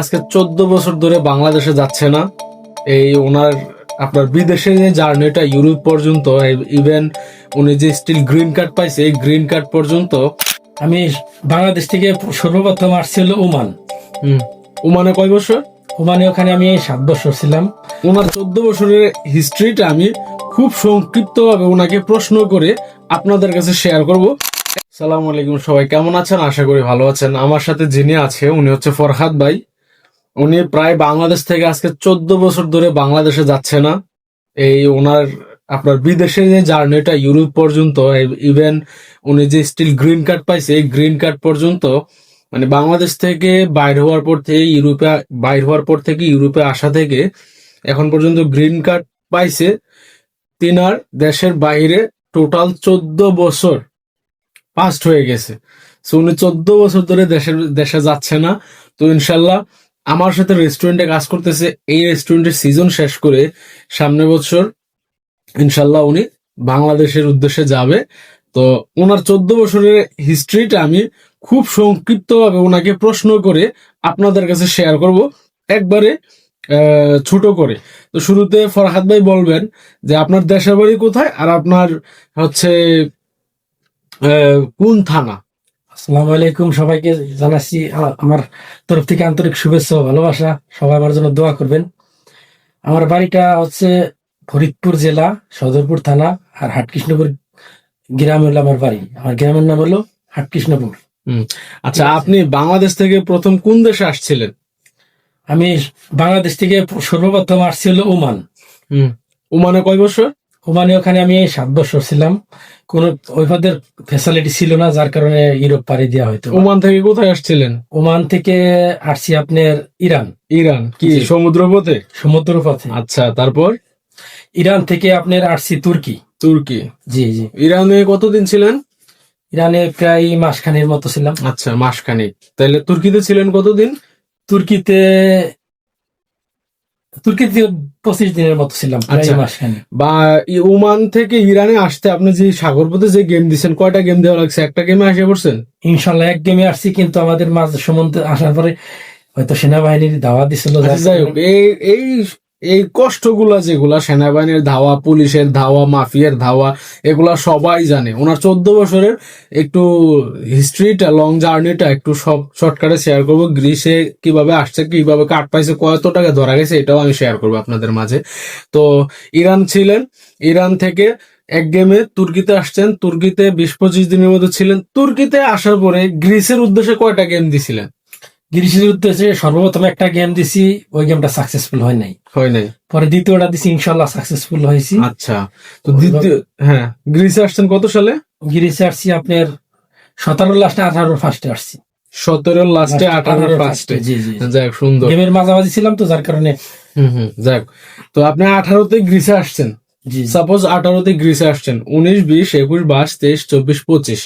আজকে চোদ্দ বছর ধরে বাংলাদেশে যাচ্ছে না। এই ওনার আপনার বিদেশে যে জার্নিটা ইউরোপ পর্যন্ত ইভেন উনি যে স্টিল গ্রিন কার্ড পাইছে এই গ্রিন কার্ড পর্যন্ত আমি বাংলাদেশ থেকে সর্বপ্রথম আসছি হলো ওমান ওমানে কয় বছর? ওমানে ওখানে আমি সাত বছর ছিলাম। ওনার চোদ্দ বছরের হিস্ট্রিটা আমি খুব সংক্ষিপ্তভাবে ওনাকে প্রশ্ন করে আপনাদের কাছে শেয়ার করব। সালাম আলাইকুম সবাই কেমন আছেন? আশা করি ভালো আছেন। আমার সাথে যিনি আছে উনি হচ্ছে ফরহাদ ভাই। উনি প্রায় বাংলাদেশ থেকে আজকে চোদ্দ বছর ধরে বাংলাদেশে যাচ্ছে না। এই ওনার, আপনার বিদেশে যে জার্নিটা ইউরোপ পর্যন্ত ইভেন উনি যে স্টিল গ্রিন কার্ড পাইছে, এই গ্রিন কার্ড পর্যন্ত মানে বাংলাদেশ থেকে বাইর হওয়ার পর থেকে ইউরোপে, বাইর হওয়ার পর থেকে ইউরোপে আসা থেকে এখন পর্যন্ত গ্রিন কার্ড পাইছে। তিনার দেশের বাইরে টোটাল চোদ্দ বছর পাস্ট হয়ে গেছে। সো উনি চোদ্দ বছর ধরে দেশের, দেশে যাচ্ছে না। তো ইনশাল্লাহ আমার সাথে রেস্টুরেন্টে কাজ করতেছে, এই রেস্টুরেন্টের সিজন শেষ করে সামনে বছর ইনশাল্লাহ উনি বাংলাদেশের উদ্দেশ্যে যাবে। তো ওনার চোদ্দ বছরের হিস্ট্রিটা আমি খুব সংক্ষিপ্তভাবে ওনাকে প্রশ্ন করে আপনাদের কাছে শেয়ার করব, একবারে ছোট করে। তো শুরুতে ফরহাদ ভাই বলবেন যে, আপনার দেশের বাড়ি কোথায়? আর আপনার হচ্ছে কোন থানা? আসসালামু আলাইকুম সবাইকে জানাচ্ছি আমার তরফ থেকে আন্তরিক শুভেচ্ছা ও ভালোবাসা। সবাই আমার জন্য দোয়া করবেন। আমার বাড়িটা হচ্ছে ফরিদপুর জেলা সদরপুর থানা আর হাটকৃষ্ণপুর গ্রাম হলো আমার বাড়ি। আমার গ্রামের নাম হলো হাটকৃষ্ণপুর। আচ্ছা আপনি বাংলাদেশ থেকে প্রথম কোন দেশে আসছিলেন? আমি বাংলাদেশ থেকে সর্বপ্রথম আসছি হলো ওমান। ওমানে কয় বছর? ওমানে ওখানে আমি সাত বছর ছিলাম। কোনো ওইভাবে ফ্যাসিলিটি ছিল না যার কারণে ইউরোপ পাড়ি দেওয়া হয়তো ওমান থেকে কোথায় আসছিলেন? ওমান থেকে আসছি আপনার ইরান। ইরান কি। সমুদ্র পথে সমুদ্র পথে আচ্ছা তারপর? ইরান থেকে আপনার আসছি তুর্কি। তুর্কি। জি জি। ইরানে কতদিন ছিলেন? ইরানে প্রায় মাসখানেক মতো ছিলাম। আচ্ছা মাসখানেক। তাহলে তুর্কিতে ছিলেন কতদিন? তুর্কিতে তুর্কিতে পঁচিশ দিনের মতো ছিলাম আচ্ছা। বা ওমান থেকে ইরানে আসতে আপনি যে সাগর পথে যে গেম দিচ্ছেন কয়টা গেম দেওয়া লাগছে? একটা গেমে আসে পড়ছেন? ইনশাল্লাহ এক গেমে আসছি কিন্তু আমাদের মাঝ সমুদ্রে আসার পরে হয়তো সেনাবাহিনীর দাওয়া দিছিল আচ্ছা, এই এই এই কষ্টগুলা যেগুলা, সেনাবাহিনীর ধাওয়া, পুলিশের ধাওয়া, মাফিয়ার ধাওয়া, এগুলা সবাই জানে। ওনার চোদ্দ বছরের একটু হিস্ট্রিটা লং জার্নিটা একটু সব শর্টকাটে শেয়ার করব। গ্রিসে কীভাবে আসছে, কীভাবে কাট পাইছে, কত টাকা ধরা গেছে, এটাও আমি শেয়ার করব আপনাদের মাঝে। তো ইরান ছিলেন, ইরান থেকে এক গেমে তুর্কিতে আসছেন। তুর্কিতে বিশ পঁচিশ দিনের মধ্যে ছিলেন। তুর্কিতে আসার পরে গ্রিসের উদ্দেশ্যে কয়টা গেম দিছিলেন? গ্রিসের উদ্দেশ্যে সর্বপ্রথম একটা গেম দিছি ওই গেমটা সাকসেসফুল হয় নাই। হয় নাই। পরে দ্বিতীয়টা দিছি ইনশাল্লাহ সাকসেসফুল হয়েছি। আচ্ছা তো দ্বিতীয় হ্যাঁ গ্রিসে আসছেন কত সালে? গ্রিসে আসছি আপনার সতেরো লাস্টে আঠারো ফার্স্টে আসছি। সতেরো লাস্টে আঠারো ফার্স্টে জি জি যাই হোক, সুন্দর। গেমের মাঝামাঝি ছিলাম তো যার কারণে হুম হুম যাই হোক। তো আপনি আঠারোতে গ্রিসে আসছেন। সাপোজ আঠারোতে গ্রিসে আসছেন, উনিশ, বিশ, একুশ, বাইশ, তেইশ, চব্বিশ, পঁচিশ।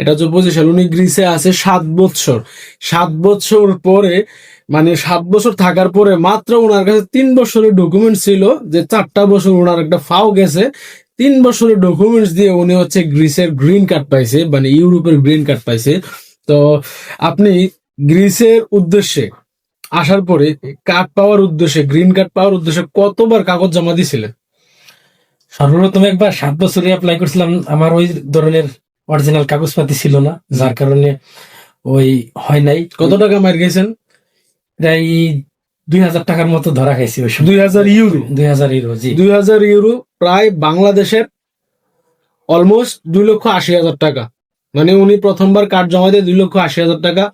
এটা হচ্ছে পঁচিশ সাল। উনি গ্রিসে আছে সাত বছর সাত বছর পরে মানে সাত বছর থাকার পরে মাত্র ওনার কাছে তিন বছরের ডকুমেন্ট ছিল, যে চারটা বছর ওনার একটা ফাও গেছে। তিন বছরের ডকুমেন্টস দিয়ে উনি হচ্ছে গ্রিসের গ্রিন কার্ড পাইছে মানে ইউরোপের গ্রিন কার্ড পাইছে। তো আপনি গ্রিসের উদ্দেশ্যে আসার পরে কার্ড পাওয়ার উদ্দেশ্যে গ্রিন কার্ড পাওয়ার উদ্দেশ্যে কতবার কাগজ জমা দিয়েছিলেন সর্বপ্রথম একবার সাত বছরে অ্যাপ্লাই করছিলাম। আমার ওই ধরনের অরিজিনাল কাগজপাতি ছিল না যার কারণে ওই হয় নাই। কত টাকা মার গেছেন প্রায় দুই হাজার টাকার মতো ধরা খাইছি ওই দুই হাজার ইউরো? দুই হাজার ইউরো জি। দুই হাজার ইউরো প্রায় বাংলাদেশের অলমোস্ট দুই লক্ষ আশি হাজার টাকা। মানে উনি প্রথমবার কার্ড জমা দিয়ে দুই লক্ষ আশি হাজার টাকা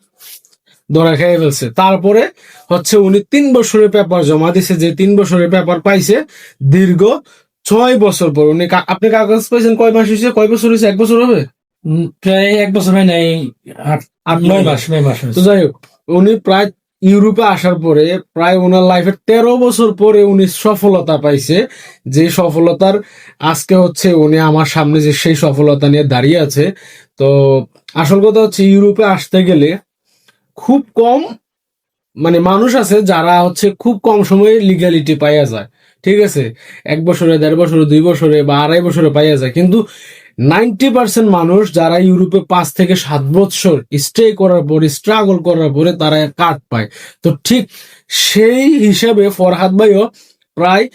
ধরা খেয়ে ফেলছে। তারপরে হচ্ছে উনি তিন বছরের পেপার জমা দিছে। যে তিন বছরের পেপার পাইছে দীর্ঘ ছয় বছর পর উনি আপনি কাগজ পাইছেন কয় মাস হয়েছে কয় বছর হয়েছে এক বছর হবে? প্রায় এক বছর হয় নাই আট আট নয় মাস নয় মাস তো যাই হোক উনি প্রায় ইউরোপে আসার পরে প্রায় ওনার লাইফের তেরো বছর পরে উনি সফলতা পাইছে। যে সফলতার আজকে হচ্ছে উনি আমার সামনে যে সেই সফলতা নিয়ে দাঁড়িয়ে আছে। তো আসল কথা হচ্ছে ইউরোপে আসতে গেলে খুব কম মানে মানুষ আছে যারা হচ্ছে খুব কম সময়ে লিগ্যালিটি পাইয়া যায়। ঠিক আছে? এক বছরে, দেড় বছরে, দুই বছরে বা আড়াই বছরে পাইয়া যায়। কিন্তু নাইনটি পার্সেন্ট মানুষ যারা ইউরোপে পাঁচ থেকে সাত বছর স্টে করার পরে স্ট্রাগল করার পরে তারা কার্ড পায়। তো ঠিক সেই হিসাবে ফরহাদ ভাইও প্রায়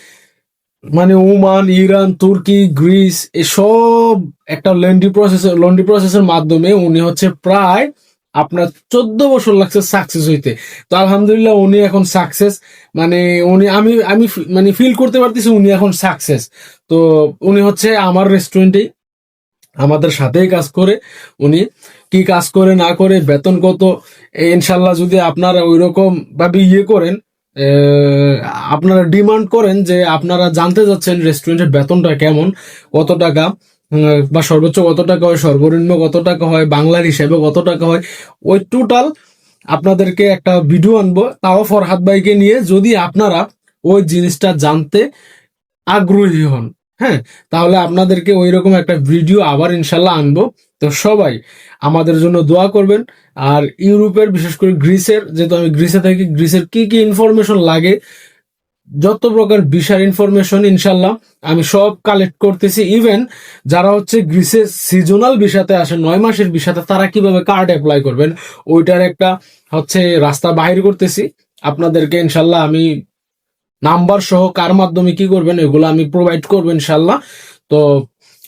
মানে ওমান, ইরান, তুর্কি, গ্রিস এসব একটা লন্ডি প্রসেস লন্ডি প্রসেসের মাধ্যমে উনি হচ্ছে প্রায় আপনার চোদ্দ বছর লাগছে সাকসেস হইতে। তো আলহামদুলিল্লাহ উনি এখন সাকসেস মানে উনি, আমি আমি মানে ফিল করতে পারতেছি উনি এখন সাকসেস তো উনি হচ্ছে আমার রেস্টুরেন্টেই আমাদের সাথেই কাজ করে। উনি কি কাজ করে, না করে, বেতন কত ইনশাল্লাহ যদি আপনারা ওই রকম ভাবে ইয়ে করেন আপনারা ডিমান্ড করেন যে আপনারা জানতে যাচ্ছেন রেস্টুরেন্টের বেতনটা কেমন, কত টাকা। বা সর্বোচ্চ কত টাকা হয়, সর্বনিম্ন কত টাকা হয়, বাংলার হিসেবে কত টাকা হয়, ওই টোটাল আপনাদেরকে একটা ভিডিও আনব। তাও ফরহাদ ভাইকে নিয়ে যদি আপনারা ওই জিনিসটা জানতে আগ্রহী হন হ্যাঁ তাহলে আপনাদেরকে ওই রকম একটা ভিডিও আবার ইনশাল্লাহ আনব। তো সবাই আমাদের জন্য দোয়া করবেন। আর ইউরোপের, বিশেষ করে গ্রিসের, যেহেতু আমি গ্রিসে থাকি, গ্রিসের কি কি ইনফরমেশন লাগে যত প্রকার বিশাল ইনফরমেশন ইনশাল্লাহ আমি সব কালেক্ট করতেছি। ইভেন যারা হচ্ছে গ্রীসের সিজনাল বিষাতে আসে, নয় মাসের বিষাতে, তারা কীভাবে কার্ড অ্যাপ্লাই করবেন? ওইটার একটা হচ্ছে রাস্তা বাহির করতেছি। আপনাদেরকে ইনশাল্লাহ আমি নাম্বার সহ কার মাধ্যমে কি করবেন, এগুলো আমি প্রোভাইড করব ইনশাল্লাহ তো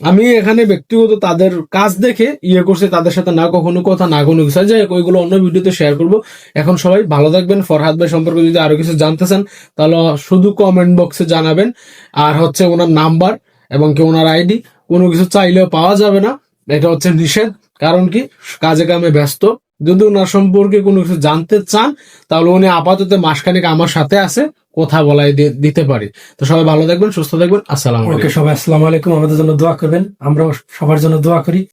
আমি এখানে ব্যক্তিগত তাদের কাজ দেখে ইয়ে করছি তাদের সাথে না কখনো কথা না কোনো কিছু যাই হোক, ওইগুলো অন্য ভিডিওতে শেয়ার করব। এখন সবাই ভালো থাকবেন। ফরহাদ ভাই সম্পর্কে যদি আরও কিছু জানতে চান তাহলে শুধু কমেন্ট বক্সে জানাবেন। আর হচ্ছে ওনার নাম্বার এবং কি ওনার আইডি কোনো কিছু চাইলেও পাওয়া যাবে না। এটা হচ্ছে নিষেধ। কারণ কি? কাজে কামে ব্যস্ত। যদি ওনার সম্পর্কে কোনো কিছু জানতে চান তাহলে উনি আপাতত মাসখানেক আমার সাথে আছে কথা বলাই দিতে পারি। তো সবাই ভালো থাকবেন সুস্থ থাকবেন। আসসালাম ওকে সবাই আসসালামু আলাইকুম। আমাদের জন্য দোয়া করবেন। আমরা সবার জন্য দোয়া করি।